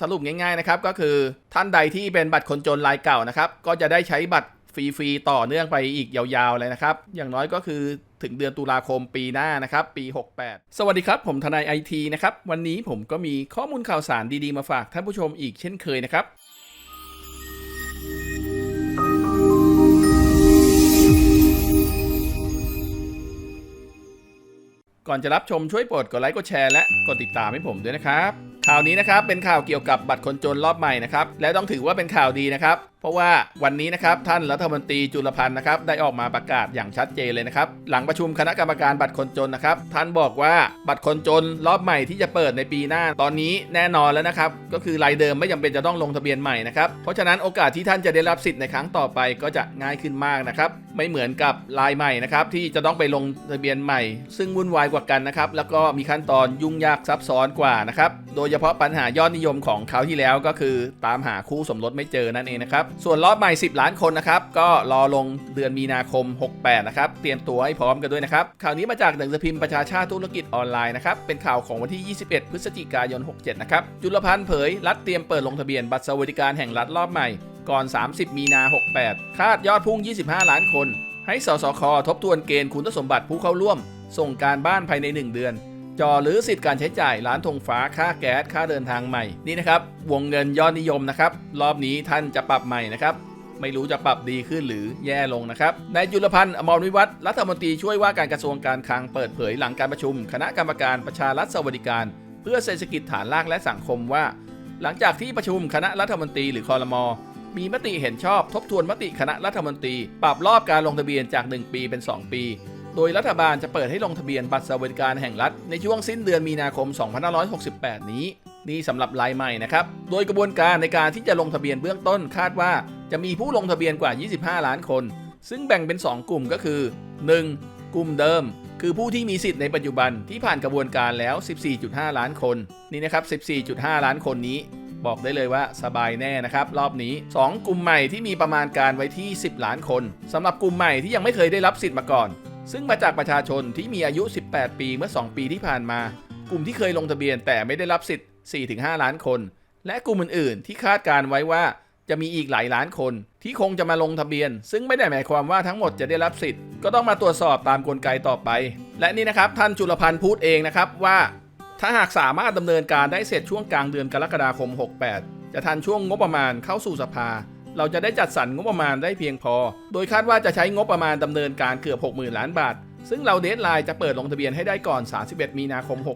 สรุปง่ายๆนะครับก็คือท่านใดที่เป็นบัตรคนจนรายเก่านะครับก็จะได้ใช้บัตรฟรีๆต่อเนื่องไปอีกยาวๆเลยนะครับ อย่างน้อยก็คือถึงเดือนตุลาคมปีหน้านะครับ ปี 68 สวัสดีครับ ผมทนายไอทีนะครับ วันนี้ผมก็มีข้อมูลข่าวสารดีๆมาฝากท่านผู้ชมอีกเช่นเคยนะครับก่อนจะรับชมช่วยโปรดกดไลค์กดแชร์และกดติดตามให้ผมด้วยนะครับ ข่าวนี้นะครับเป็นข่าวเกี่ยวกับบัตรคนจนรอบใหม่นะครับและต้องถือว่าเป็นข่าวดีนะครับเพราะว่าวันนี้นะครับท่านรัฐมนตรีจุลพันธ์นะครับได้ออกมาประกาศอย่างชัดเจนเลยนะครับ หลังประชุมคณะกรรมการบัตรคนจนนะครับ ท่านบอกว่าบัตรคนจนรอบใหม่ที่จะเปิดในปีหน้าตอนนี้แน่นอนแล้วนะครับ ก็คือรายเดิมไม่จำเป็นจะต้องลงทะเบียนใหม่นะครับเพราะฉะนั้นโอกาสที่ท่านจะได้รับสิทธิ์ในครั้งต่อไปก็จะง่ายขึ้นมากนะครับไม่เหมือนกับรายใหม่นะครับที่จะต้องไปลงทะเบียนใหม่ ซึ่งวุ่นวายกว่ากันนะครับแล้วก็มีขั้นตอนยุ่งยากซับซ้อนกว่านะครับโดยเฉพาะปัญหายอดนิยมของคราวที่แล้วก็คือ ตามหาคู่สมรสไม่เจอนั่นเองนะครับส่วนรอบใหม่ 10 ล้านคนนะครับ ก็รอลงเดือนมีนาคม 68 นะครับ เตรียมตัวให้พร้อมกันด้วยนะครับ ข่าวนี้มาจากหนังสือพิมพ์ประชาชาติธุรกิจออนไลน์นะครับ เป็นข่าวของวันที่ 21 พฤศจิกายน 67 นะครับ จุลพันธ์เผย รัฐเตรียมเปิดลงทะเบียนบัตรสวัสดิการแห่งรัฐรอบใหม่ ก่อน 30 มีนา 68 คาดยอดพุ่ง 25 ล้านคน ให้สสคทบทวนเกณฑ์คุณสมบัติผู้เข้าร่วม ส่งการบ้านภายใน 1 เดือน จอหรือสิทธิ์การใช้จ่ายร้านธงฟ้าค่าแก๊สค่าเดินทางใหม่นี่นะครับวงเงินยอดนิยมนะครับรอบนี้ท่านจะปรับใหม่นะครับไม่รู้จะปรับดีขึ้นหรือแย่ลงนะครับ นายจุลพันธ์อมรวิวัฒน์รัฐมนตรีช่วยว่าการกระทรวงการคลังเปิดเผยหลังการประชุม คณะกรรมการประชารัฐสวัสดิการ เพื่อเศรษฐกิจฐานรากและสังคมว่า หลังจากที่ประชุมคณะรัฐมนตรีหรือคอรมอมีมติเห็นชอบทบทวนมติคณะรัฐมนตรี ปรับรอบการลงทะเบียนจาก 1 ปีเป็น 2 ปี โดยรัฐบาลจะเปิดให้ลงทะเบียนบัตรสวัสดิการแห่งรัฐในช่วงสิ้นเดือนมีนาคม 2568 นี้ นี่สำหรับรายใหม่นะครับ โดยกระบวนการในการที่จะลงทะเบียนเบื้องต้นคาดว่าจะมีผู้ลงทะเบียนกว่า 25 ล้านคน ซึ่งแบ่งเป็น 2 กลุ่มก็คือ 1. กลุ่มเดิม คือผู้ที่มีสิทธิ์ในปัจจุบันที่ผ่านกระบวนการแล้ว 14.5 ล้านคน นี่นะครับ 14.5 ล้านคนนี้ บอกได้เลยว่าสบายแน่นะครับ รอบนี้ 2 กลุ่มใหม่ที่มีประมาณการไว้ที่ 10 ล้านคนสำหรับกลุ่มใหม่ที่ยังไม่เคยได้รับสิทธิ์มาก่อน ซึ่งมาจากประชาชนที่มีอายุ 18 ปีเมื่อ 2 ปีที่ผ่านมา กลุ่มที่เคยลงทะเบียนแต่ไม่ได้รับสิทธิ์ 4-5 ล้านคน และกลุ่มอื่นๆ ที่คาดการไว้ว่าจะมีอีกหลายล้านคนที่คงจะมาลงทะเบียน ซึ่งไม่ได้หมายความว่าทั้งหมดจะได้รับสิทธิ์ ก็ต้องมาตรวจสอบตามกลไกต่อไป และนี่นะครับท่านจุลพันธ์พูดเองนะครับว่า ถ้าหากสามารถดำเนินการได้เสร็จช่วงกลางเดือนกรกฎาคม 68 จะทันช่วงงบประมาณเข้าสู่สภา เราจะได้จัดสรรงบประมาณได้เพียงพอ โดยคาดว่าจะใช้งบประมาณดำเนินการเกือบ 60,000 ล้านบาท ซึ่งเราเดทไลน์จะเปิดลงทะเบียนให้ได้ก่อน 31 มีนาคม 68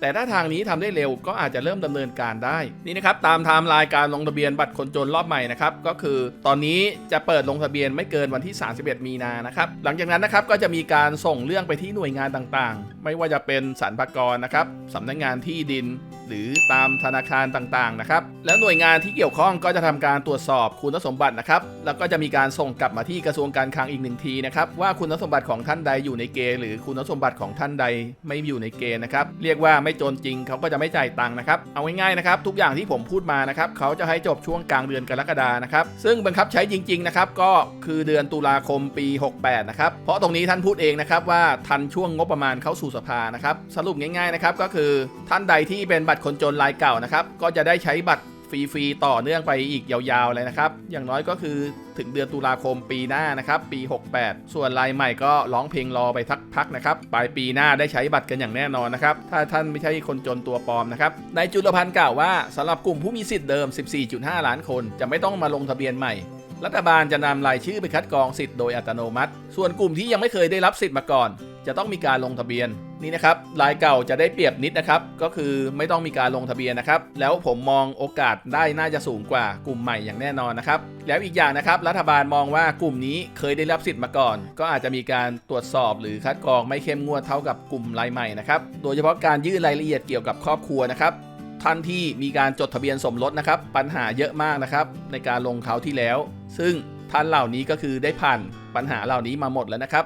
แต่ถ้าทางนี้ทำได้เร็วก็อาจจะเริ่มดำเนินการได้ นี่นะครับตามไทม์ไลน์การลงทะเบียนบัตรคนจนรอบใหม่นะครับก็คือ ตอนนี้จะเปิดลงทะเบียนไม่เกินวันที่ 31 มีนานะครับหลังจากนั้นนะครับก็จะมีการส่งเรื่องไปที่หน่วยงานต่างๆ ไม่ว่าจะเป็นสรรพากรนะครับสำนักงานที่ดินหรือตามธนาคารต่างๆนะครับ แล้วหน่วยงานที่เกี่ยวข้องก็จะทำการตรวจสอบคุณสมบัตินะครับ แล้วก็จะมีการส่งกลับมาที่กระทรวงการคลังอีกหนึ่งทีนะครับว่าคุณสมบัติของท่านใดอยู่ในเกณฑ์หรือคุณสมบัติของท่านใดไม่อยู่ในเกณฑ์นะครับ เรียกว่าไม่จนจริงเขาก็จะไม่จ่ายตังค์นะครับ เอาง่ายๆนะครับ ทุกอย่างที่ผมพูดมานะครับเขาจะให้จบช่วงกลางเดือนกรกฎานะครับ ซึ่งบังคับใช้จริงๆนะครับก็คือเดือนตุลาคมปี 68 นะครับ เพราะตรงนี้ท่านพูดเองนะครับว่าทันช่วงงบประมาณเข้าสู่สภานะครับ สรุปง่ายๆนะครับก็คือท่านใดที่เป็นบัตรคนจนรายเก่านะครับก็จะได้ใช้บัตรฟรีๆต่อเนื่องไปอีกยาวๆเลยนะครับ อย่างน้อยก็คือถึงเดือนตุลาคมปีหน้านะครับ ปี 68 ส่วนรายใหม่ก็ร้องเพลงรอไปสักพักนะครับ ปลายปีหน้าได้ใช้บัตรกันอย่างแน่นอนนะครับ ถ้าท่านไม่ใช่คนจนตัวปลอมนะครับ นายจุลพันธ์กล่าวว่าสำหรับกลุ่มผู้มีสิทธิ์เดิม 14.5 ล้านคน จะไม่ต้องมาลงทะเบียนใหม่ รัฐบาลจะนำรายชื่อไปคัดกรองสิทธิ์โดยอัตโนมัติ ส่วนกลุ่มที่ยังไม่เคยได้รับสิทธิ์มาก่อน จะต้องมีการลงทะเบียนนี่นะครับรายเก่าจะได้เปรียบนิดนะครับ ก็คือไม่ต้องมีการลงทะเบียนนะครับ แล้วผมมองโอกาสได้น่าจะสูงกว่ากลุ่มใหม่อย่างแน่นอนนะครับ แล้วอีกอย่างนะครับ รัฐบาลมองว่ากลุ่มนี้เคยได้รับสิทธิ์มาก่อน ก็อาจจะมีการตรวจสอบหรือคัดกรองไม่เข้มงวดเท่ากับกลุ่มรายใหม่นะครับ โดยเฉพาะการยื่นรายละเอียดเกี่ยวกับครอบครัวนะครับ ท่านที่มีการจดทะเบียนสมรสนะครับ ปัญหาเยอะมากนะครับ ในการลงเขาที่แล้ว ซึ่งท่านเหล่านี้ก็คือได้ผ่านปัญหาเหล่านี้มาหมดแล้วนะครับ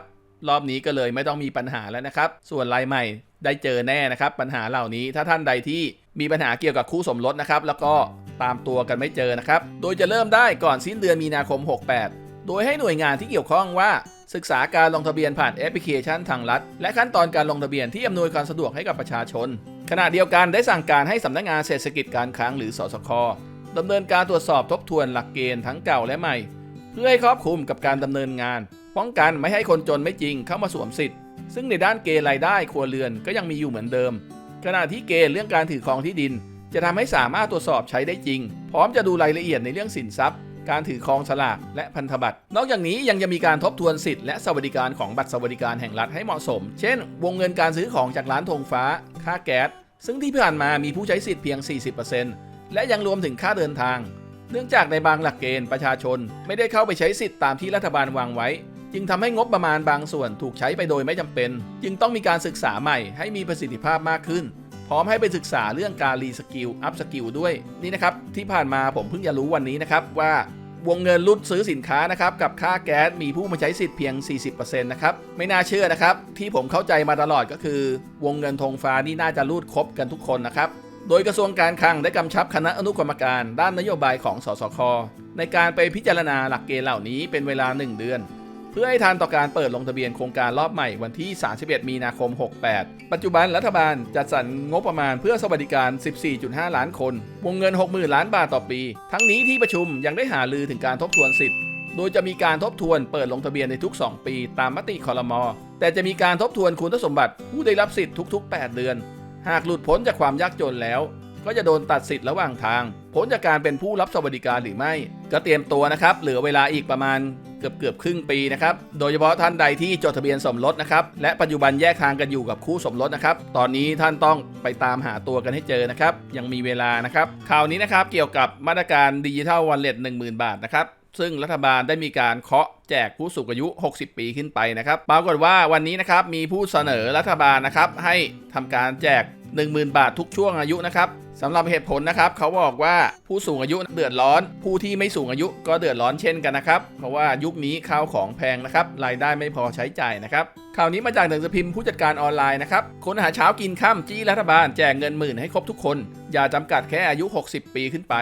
รอบนี้ก็เลยไม่ต้องมีปัญหาแล้วนะครับ ส่วนรายใหม่ได้เจอแน่นะครับ ปัญหาเหล่านี้ถ้าท่านใดที่มีปัญหาเกี่ยวกับคู่สมรสนะครับ แล้วก็ตามตัวกันไม่เจอนะครับ โดยจะเริ่มได้ก่อนสิ้นเดือนมีนาคม 68 โดยให้หน่วยงานที่เกี่ยวข้องว่าศึกษาการลงทะเบียนผ่านแอปพลิเคชันทางรัฐและขั้นตอนการลงทะเบียนที่อำนวยความสะดวกให้กับประชาชน ขณะเดียวกันได้สั่งการให้สำนักงานเศรษฐกิจการคลังหรือสสคดำเนินการตรวจสอบทบทวนหลักเกณฑ์ทั้งเก่าและใหม่ เพื่อให้ครอบคลุมกับการดำเนินงาน ป้องกันไม่ให้คนจนไม่จริงเข้ามาสวมสิทธิ์ ซึ่งในด้านเกณฑ์รายได้ครัวเรือนก็ยังมีอยู่เหมือนเดิม ขณะที่เกณฑ์เรื่องการถือครองที่ดิน จะทำให้สามารถตรวจสอบใช้ได้จริง พร้อมจะดูรายละเอียดในเรื่องสินทรัพย์ การถือครองสลากและพันธบัตร นอกจากนี้ยังจะมีการทบทวนสิทธิ์และสวัสดิการของบัตรสวัสดิการแห่งรัฐให้เหมาะสม เช่น วงเงินการซื้อของจากร้านธงฟ้า ค่าแก๊ส ซึ่งที่ผ่านมามีผู้ใช้สิทธิ์เพียง 40%และยังรวมถึงค่าเดินทาง เนื่องจากในบางหลักเกณฑ์ประชาชน ไม่ได้เข้าไปใช้สิทธิ์ตามที่รัฐบาลวางไว้ จึงทำให้งบประมาณบางส่วนถูกใช้ไปโดยไม่จำเป็น จึงต้องมีการศึกษาใหม่ให้มีประสิทธิภาพมากขึ้น พร้อมให้ไปศึกษาเรื่องการรีสกิลอัพสกิลด้วยนี่นะครับที่ผ่านมาผมเพิ่งจะรู้วันนี้นะครับว่า วงเงินรุดซื้อสินค้านะครับกับค่าแก๊สมีผู้มาใช้สิทธิ์เพียง 40%นะครับไม่น่าเชื่อนะครับ ที่ผมเข้าใจมาตลอดก็คือ วงเงินธงฟ้านี่น่าจะรูดครบกันทุกคนนะครับโดยกระทรวงการคลังได้กำชับคณะอนุกรรมการ ด้านนโยบายของสสคในการไปพิจารณาหลักเกณฑ์เหล่านี้เป็นเวลา 1 เดือน พื่อให้ทันต่อการเปิดลงทะเบียนโครงการรอบใหม่วันที่ 31 มีนาคม 68 ปัจจุบันรัฐบาลจัดสรรงบประมาณเพื่อสวัสดิการ 14.5 ล้านคน วงเงิน 60,000 ล้านบาทต่อปี ทั้งนี้ที่ประชุมยังได้หาลือถึงการทบทวนสิทธิ์ โดยจะมีการทบทวนเปิดลงทะเบียนในทุก 2 ปี ตามมติคอรมอแต่จะมีการทบทวนคุณสมบัติผู้ได้รับสิทธิ์ทุก ๆ 8 เดือน หากหลุดพ้นจากความยากจนแล้ว ก็จะโดนตัดสิทธิ์ระหว่างทางพ้นจากการเป็นผู้รับสวัสดิการหรือไม่ ก็เตรียมตัวนะครับ เหลือเวลาอีกประมาณ กือบเกือบครึ่งปีนะครับ โดยเฉพาะท่านใดที่จดทะเบียนสมรสนะครับ และปัจจุบันแยกทางกันอยู่กับคู่สมรสนะครับ ตอนนี้ท่านต้องไปตามหาตัวกันให้เจอนะครับ ยังมีเวลานะครับ ข่าวนี้นะครับเกี่ยวกับมาตรการดิจิทัลวันเล็ต10,000บาทนะครับซึ่งรัฐบาลได้มีการเคาะแจกผู้สูงอายุ 60 ปีขึ้นไปนะครับ ปรากฏว่าวันนี้นะครับมีผู้เสนอรัฐบาลนะครับให้ทำการแจก 10,000 บาททุกช่วงอายุนะครับสำหรับเหตุผลนะครับเขาบอกว่าผู้สูงอายุเดือดร้อน ผู้ที่ไม่สูงอายุก็เดือดร้อนเช่นกันนะครับ เพราะว่ายุคนี้ข้าวของแพงนะครับรายได้ไม่พอใช้จ่ายนะครับข่าวนี้มาจากหนังสือพิมพ์ผู้จัดการออนไลน์นะครับคนหาเช้ากินข้ามจี้รัฐบาลแจกเงินหมื่นให้ครบทุกคน อย่าจำกัดแค่อายุ 60 ปีขึ้นไป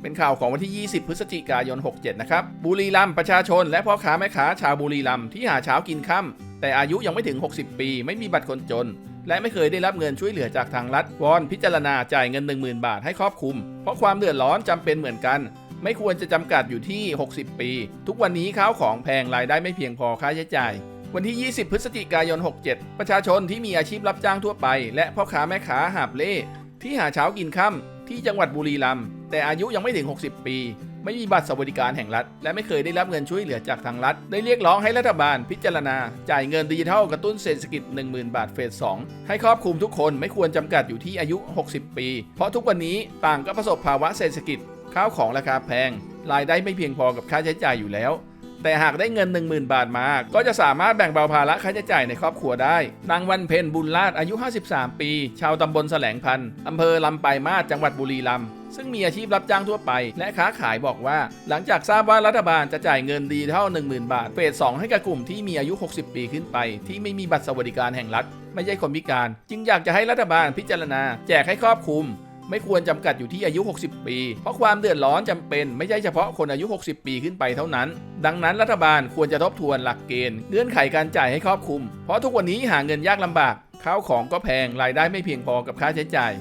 เป็นข่าวของวันที่ 20 พฤศจิกายน 67 นะครับ บุรีรัมย์ประชาชนและพ่อค้าแม่ค้าชาวบุรีรัมย์ที่หาเช้ากินค่ำแต่อายุยังไม่ถึง 60 ปี ไม่มีบัตรคนจน และไม่เคยได้รับเงินช่วยเหลือจากทางรัฐวอนพิจารณาจ่ายเงิน 10,000 บาทให้ครอบคลุม เพราะความเดือดร้อนจำเป็นเหมือนกัน ไม่ควรจะจำกัดอยู่ที่ 60 ปี ทุกวันนี้ข้าวของแพงรายได้ไม่เพียงพอค่าใช้จ่ายวันที่ 20 พฤศจิกายน 67 ประชาชนที่มีอาชีพรับจ้างทั่วไป และพ่อค้าแม่ค้าหาบเล่ที่หาเช้ากินค่ำที่จังหวัดบุรีรัมย์แต่อายุยังไม่ถึง 60 ปี ไม่มีบัตรสวัสดิการแห่งรัฐ และไม่เคยได้รับเงินช่วยเหลือจากทางรัฐ ได้เรียกร้องให้รัฐบาลพิจารณา จ่ายเงินดิจิทัลกระตุ้นเศรษฐกิจ 10,000 บาทเฟส 2 ให้ครอบคลุมทุกคนไม่ควรจำกัดอยู่ที่อายุ 60 ปี เพราะทุกวันนี้ต่างก็ประสบภาวะเศรษฐกิจ ข้าวของราคาแพง รายได้ไม่เพียงพอกับค่าใช้จ่ายอยู่แล้วแต่หากได้เงิน 10,000 บาทมา ก็จะสามารถแบ่งเบาภาระค่าใช้จ่ายในครอบครัวได้ นางวันเพ็ญบุญลาดอายุ 53 ปี ชาวตำบลแสลงพันธ์อำเภอลำปลายมาศจังหวัดบุรีรัมย์ ซึ่งมีอาชีพรับจ้างทั่วไป และค้าขายบอกว่า หลังจากทราบว่ารัฐบาลจะจ่ายเงินดีเท่า 10,000 บาทเฟส2ให้กับกลุ่มที่มีอายุ 60 ปีขึ้นไป ที่ไม่มีบัตรสวัสดิการแห่งรัฐ ไม่ใช่คนพิการ จึงอยากจะให้รัฐบาลพิจารณา แจกให้ครอบคลุมไม่ควรจำกัดอยู่ที่อายุ 60 ปี เพราะความเดือดร้อนจำเป็นไม่ใช่เฉพาะคนอายุ 60 ปีขึ้นไปเท่านั้น ดังนั้นรัฐบาลควรจะทบทวนหลักเกณฑ์เงื่อนไขการจ่ายให้ครอบคลุม เพราะทุกวันนี้หาเงินยากลำบาก ข้าวของก็แพงรายได้ไม่เพียงพอกับค่าใช้จ่าย